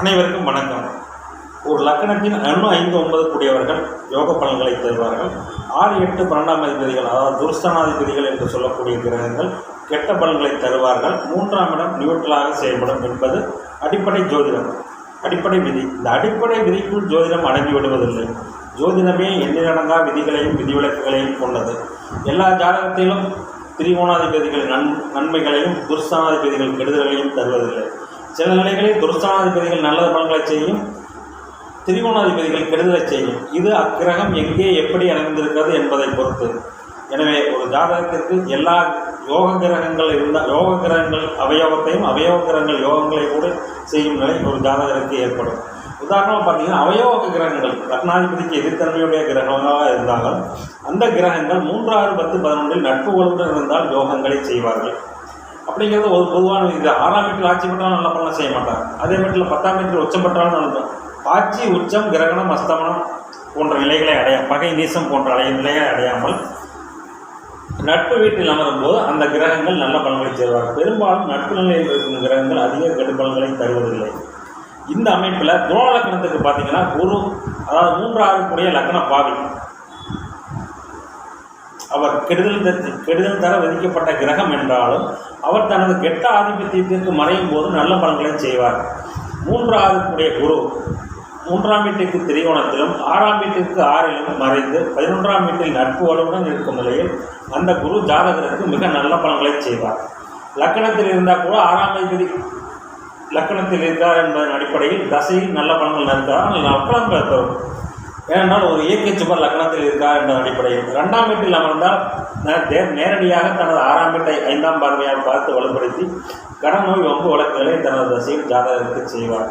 அனைவருக்கும் வணக்கம். ஒரு லக்கணத்தின் அணு ஐந்து ஒன்பது கூடியவர்கள் யோக பலன்களை தருவார்கள். ஆறு எட்டு பன்னெண்டாம் அதிபதிகள் அதாவது துர்ஸ்தானாதிபதிகள் என்று சொல்லக்கூடிய கிரகங்கள் கெட்ட பலன்களை தருவார்கள். மூன்றாம் இடம் நியூட்ரலாக செயல்படும் என்பது அடிப்படை ஜோதிடம் அடிப்படை விதி. இந்த அடிப்படை விதிக்குள் ஜோதிடம் அடங்கி விடுவதில்லை. ஜோதிடமே எண்ணிலடங்கா விதிகளையும் விதிவிலக்குகளையும் கொண்டது. எல்லா ஜாதகத்திலும் திரிகோணாதிபதிகள் நன் நன்மைகளையும் துர்ஸ்தானாதிபதிகள் கெடுதல்களையும் தருவதில்லை. சில நிலைகளில் துரஸ்தானாதிபதிகள் நல்ல பலன்களை செய்யும் திரிகோணாதிபதிகள் கெடுதலை செய்யும். இது அக்கிரகம் எங்கே எப்படி அமைந்திருக்கிறது என்பதை பொறுத்து. எனவே ஒரு ஜாதகத்திற்கு எல்லா யோக கிரகங்கள் இருந்தால் யோக கிரகங்கள் அவயவத்தையும் அவயவ கிரகங்கள் யோகங்களை கூட செய்யும் நிலை ஒரு ஜாதகருக்கு ஏற்படும். உதாரணமாக பார்த்தீங்கன்னா அவயோக கிரகங்கள் ரத்னாதிபதிக்கு எதிர்த்தன்மையுடைய கிரகங்களாக இருந்தாலும் அந்த கிரகங்கள் மூன்றாறு பத்து பதினொன்றில் நட்பு வலுவுடன் இருந்தால் யோகங்களை செய்வார்கள். அப்படிங்கிறது ஒரு பொதுவான இது. ஆறாம் வீட்டில் ஆட்சி பெற்றாலும் நல்ல பலனை செய்ய மாட்டாங்க. அதே வீட்டில் பத்தாம் வீட்டில் உச்சம் பெற்றாலும் நல்லது. ஆட்சி உச்சம் கிரகணம் அஸ்தமனம் போன்ற நிலைகளை அடைய பகை நீசம் போன்ற அடைய நிலைகளை அடையாமல் நட்பு வீட்டில் அமரும் போது அந்த கிரகங்கள் நல்ல பலன்களை செய்வார்கள் பெரும்பாலும் நட்பு நிலையில் இருக்கும் கிரகங்கள் அதிக கெடுபலன்களை தருவதில்லை. இந்த அமைப்பில் துரோண லக்கணத்துக்கு பார்த்தீங்கன்னா குரு அதாவது மூன்றாவது கூடிய லக்கண பாவி. அவர் கெடுதல் த- கெடுதல் தர விதிக்கப்பட்ட கிரகம் என்றாலும் அவர் தனது கெட்ட ஆதிபத்தியத்திற்கு மறையும் போது நல்ல பலன்களை செய்வார். மூன்றாவதுடைய குரு மூன்றாம் வீட்டிற்கு திரிகோணத்திலும் ஆறாம் வீட்டிற்கு ஆறிலும் மறைந்து பதினொன்றாம் வீட்டில் நட்பு வலுவுடன் இருக்கும் நிலையில் அந்த குரு ஜாதகருக்கு மிக நல்ல பலன்களை செய்வார். லக்கணத்தில் இருந்தால் கூட ஆறாம் அதிபதி லக்கணத்தில் இருக்கார் என்பதன் அடிப்படையில் தசையில் நல்ல பலன்கள் நடந்தால் நல்ல லக்கணம் தரும். ஏனென்றால் ஒரு இயற்கை சுபர் லக்னத்தில் இருக்கார் என்ற அடிப்படையில். ரெண்டாம் வீட்டில் அமர்ந்தால் தே- நேரடியாக தனது ஆறாம் வீட்டை ஐந்தாம் பார்வையாக பார்த்து வலுப்படுத்தி கடன் நோய் வம்பு வழக்குகளை தனது தசையில் ஜாதகத்தை செய்வார்.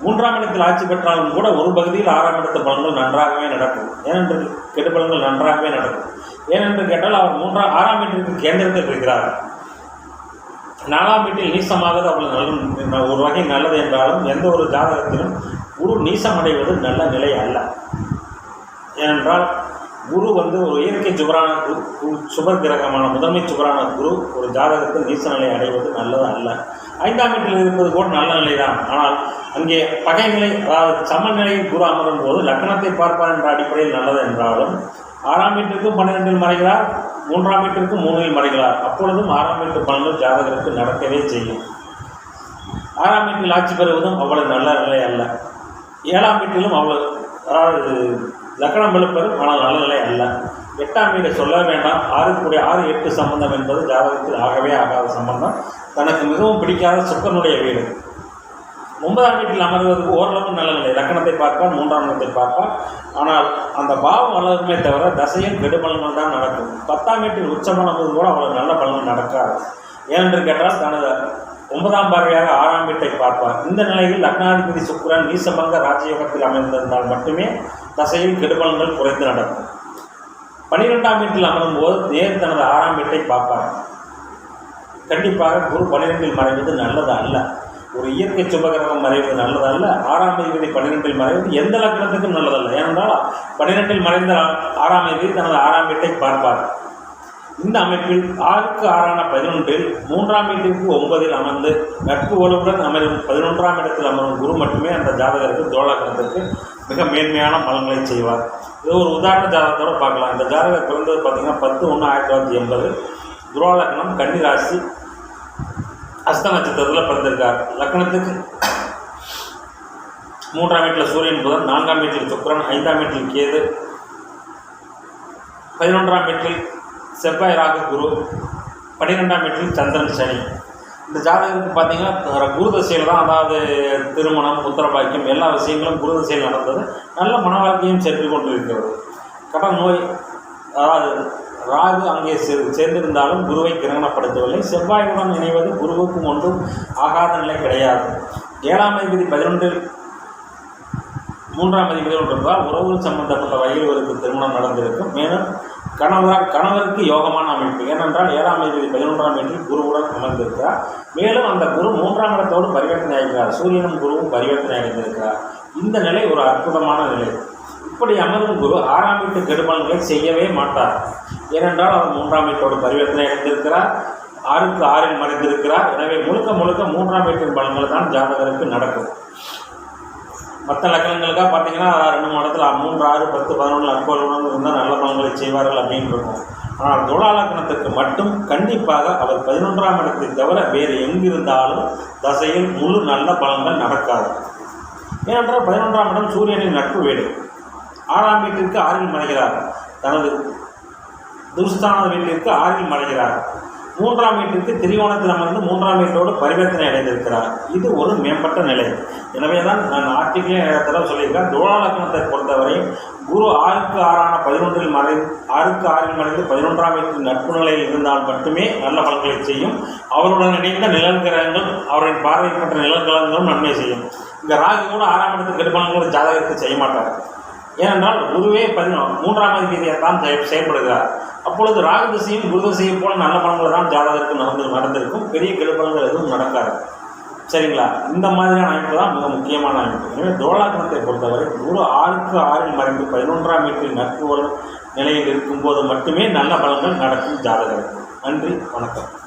மூன்றாம் இடத்தில் ஆட்சி பெற்றாலும் கூட ஒரு பகுதியில் ஆறாம் இடத்து பலன்கள் நன்றாகவே நடக்கும். ஏனென்று கெடுபலன்கள் நன்றாகவே நடக்கும். ஏனென்று கேட்டால் அவர் மூன்றாம் ஆறாம் வீட்டிற்கு கேந்திரத்தில் இருக்கிறார். நாலாம் வீட்டில் நீசமாவது அவர்கள் நல்ல ஒரு வகை நல்லது என்றாலும் எந்த ஒரு ஜாதகத்திலும் குரு நீசம் அடைவது நல்ல நிலை அல்ல. ஏனென்றால் குரு வந்து ஒரு இயற்கை சுபரான குரு சுபர் கிரகமான முதன்மை சுபரான குரு ஒரு ஜாதகத்தில் நீச நிலை அடைவது நல்லது அல்ல. ஐந்தாம் வீட்டில் இருப்பது கூட நல்ல நிலை தான் ஆனால் அங்கே பகைநிலை அதாவது சமநிலையில் குரு அமரும் போது லக்னத்தை பார்ப்பார் என்ற அடிப்படையில் நல்லது என்றாலும் ஆறாம் வீட்டிற்கும் பன்னிரெண்டில் மறைகிறார் மூன்றாம் வீட்டிற்கும் மூணில் மறைகிறார். அப்பொழுதும் ஆறாம் வீட்டு பலன்கள் ஜாதகருக்கு நடக்கவே செய்யும். ஆறாம் வீட்டில் ஆட்சி பெறுவதும் அவ்வளவு நல்ல நிலை அல்ல. ஏழாம் வீட்டிலும் அவ்வளவு அதாவது லக்கணம் எழுப்பதும் ஆனால் நல்ல நிலை அல்ல. எட்டாம் வீடு சொல்ல வேண்டாம். ஆறு ஆறு எட்டு சம்பந்தம் என்பது ஜாதகத்தில் ஆகவே ஆகாத சம்பந்தம். தனக்கு மிகவும் பிடிக்காத சுக்கனுடைய வீடு. ஒன்பதாம் வீட்டில் அமர்வதற்கு ஓரளவு நல்ல நிலை. லக்கணத்தை பார்ப்பான் மூன்றாம் இடத்தை பார்ப்பான். ஆனால் அந்த பாவம் வளருமே தவிர தசையும் கெடுபலன்கள் தான் நடக்கும். பத்தாம் வீட்டில் உச்சமானது கூட அவ்வளோ நல்ல பலன்கள் நடக்காது. ஏனென்று கேட்டால் தனது ஒன்பதாம் பார்வையாக ஆறாம் வீட்டை பார்ப்பார். இந்த நிலையில் லக்னாதிபதி சுக்கிரன் நீசபங்க ராஜயோகத்தில் அமைந்திருந்தால் மட்டுமே தசையில் கெடுபலன்கள் குறைந்து நடக்கும். பனிரெண்டாம் வீட்டில் அமரும் போது நேர் தனது ஆறாம் வீட்டை பார்ப்பார். கண்டிப்பாக குரு பன்னிரெண்டில் மறைவது நல்லது அல்ல. ஒரு இயற்கை சுபகிரகம் மறைவது நல்லது அல்ல. ஆறாம் அதிபதி பன்னிரெண்டில் மறைவது எந்த லக்னத்துக்கும் நல்லதல்ல. ஏனென்றால் பன்னிரெண்டில் மறைந்த ஆறாம் அதிபதி தனது ஆறாம் வீட்டை பார்ப்பார். இந்த அமைப்பில் ஆறுக்கு ஆறான பதினொன்றில் மூன்றாம் வீட்டிற்கு ஒன்பதில் அமர்ந்து நட்பு வலுவுடன் அமரும் பதினொன்றாம் இடத்தில் அமரும் குரு மட்டுமே அந்த ஜாதகருக்கு தோழகணத்துக்கு மிக மேன்மையான பலன்களை செய்வார். இது ஒரு உதாரண ஜாதகத்தோட பார்க்கலாம். இந்த ஜாதகம் பிறந்தது பார்த்தீங்கன்னா பத்து ஒன்று ஆயிரத்தி தொள்ளாயிரத்தி எண்பது. துரோலக்னம் கன்னிராசி அஸ்த நட்சத்திரத்தில் பிறந்திருக்கார். லக்னத்துக்கு மூன்றாம் வீட்டில் சூரியன் புதன் நான்காம் வீட்டில் சுக்கிரன் ஐந்தாம் வீட்டில் கேது பதினொன்றாம் வீட்டில் செவ்வாய் ராகு குரு பன்னிரெண்டாம் வீட்டில் சந்திரன் சனி. இந்த ஜாதகத்துக்கு பார்த்தீங்கன்னா குரு தசையில் தான் அதாவது திருமணம் புத்திரபாக்கியம் எல்லா விஷயங்களும் குரு தசையில் நடந்தது. நல்ல மன வாழ்க்கையும் சென்று கொண்டு இருக்கிறது கடன் நோய் அதாவது ராகு அங்கே சேர்ந்திருந்தாலும் குருவை கிரகணப்படுத்தவில்லை. செவ்வாயுடன் இணைவது குருவுக்கும் ஒன்றும் ஆகாத நிலை கிடையாது. ஏழாம் அதிபதி பதினொன்றில் மூன்றாம் அதிபதி ஒன்றிருந்தால் உறவுகள் சம்பந்தப்பட்ட வகையில் இவருக்கு திருமணம் நடந்திருக்கும். மேலும் கணவர் கணவருக்கு யோகமான அமைப்பு. ஏனென்றால் ஏழாம் தேதி பதினொன்றாம் வீட்டில் குருவுடன் அமர்ந்திருக்கிறார். மேலும் அந்த குரு மூன்றாம் இடத்தோடு பரிவர்த்தனை ஆகிறார் சூரியனும் குருவும் பரிவர்த்தனை அடைந்திருக்கிறார். இந்த நிலை ஒரு அற்புதமான நிலை. இப்படி அமரும் குரு ஆறாம் வீட்டு கெடுபலன்களை செய்யவே மாட்டார். ஏனென்றால் அவர் மூன்றாம் வீட்டோடு பரிவர்த்தனை அடைந்திருக்கிறார். ஆறுக்கு ஆறில் மறைந்திருக்கிறார். எனவே முழுக்க முழுக்க மூன்றாம் வீட்டின் பலன்கள் தான் ஜாதகருக்கு நடக்கும். மற்ற லக்கணங்களுக்காக பார்த்தீங்கன்னா ரெண்டு மூணு இடத்துல மூன்று ஆறு பத்து பதினொன்று நட்புறவுடன் இருந்தால் நல்ல பலன்களை செய்வார்கள் அப்படின்னு இருக்கும். ஆனால் துளாலக்கணத்திற்கு மட்டும் கண்டிப்பாக அவர் பதினொன்றாம் இடத்தை தவிர வேறு எங்கிருந்தாலும் தசையில் முழு நல்ல பலன்கள் நடக்காது. ஏனென்றால் பதினொன்றாம் இடம் சூரியனின் நட்பு வீடு. ஆறாம் வீட்டிற்கு ஆறில் மறைகிறார். தனது துர்ஸ்தான வீட்டிற்கு ஆறில் மறைகிறார். மூன்றாம் வீட்டிற்கு திரிகோணத்தில் அமர்ந்து மூன்றாம் வீட்டோடு பரிவர்த்தனை அடைந்திருக்கிறார். இது ஒரு மேம்பட்ட நிலை. எனவே தான் நான் ஆர்டிகிளே தடவை சொல்லியிருக்கேன். துலா பொறுத்தவரையும் பொறுத்தவரை குரு ஆறுக்கு ஆறான பதினொன்றில் மறை ஆறுக்கு ஆறில் மறைந்து பதினொன்றாம் வீட்டில் நட்பு நிலையில் இருந்தால் மட்டுமே நல்ல பலன்களை செய்யும். அவருடன் இணைந்த நிழல் கிரகங்கள் அவரின் பார்வைப்பட்ட நிழல் கிரகங்களும் நன்மை செய்யும். இந்த ராகு கூட ஆறாம் இடத்துக்கு கெடுபலன்கள் ஜாதகத்தை செய்ய மாட்டார். ஏனென்றால் குருவே பதினொன்று மூன்றாம் அதிபதியாக தான் செய- செயல்படுகிறார். அப்பொழுது ராகு திசையும் போல நல்ல பலன்கள் தான் ஜாதகருக்கு நடந்து நடந்திருக்கும். பெரிய கெடுபலங்கள் எதுவும் நடக்காது. சரிங்களா? இந்த மாதிரியான அமைப்பு தான் மிக முக்கியமான அமைப்பு. எனவே தோலாக்கணத்தை பொறுத்தவரை குரு ஆறுக்கு ஆறில் மறைந்து பதினொன்றாம் வீட்டில் நட்பு நிலையில் இருக்கும்போது மட்டுமே நல்ல பலன்கள் நடக்கும் ஜாதகருக்கு. நன்றி வணக்கம்.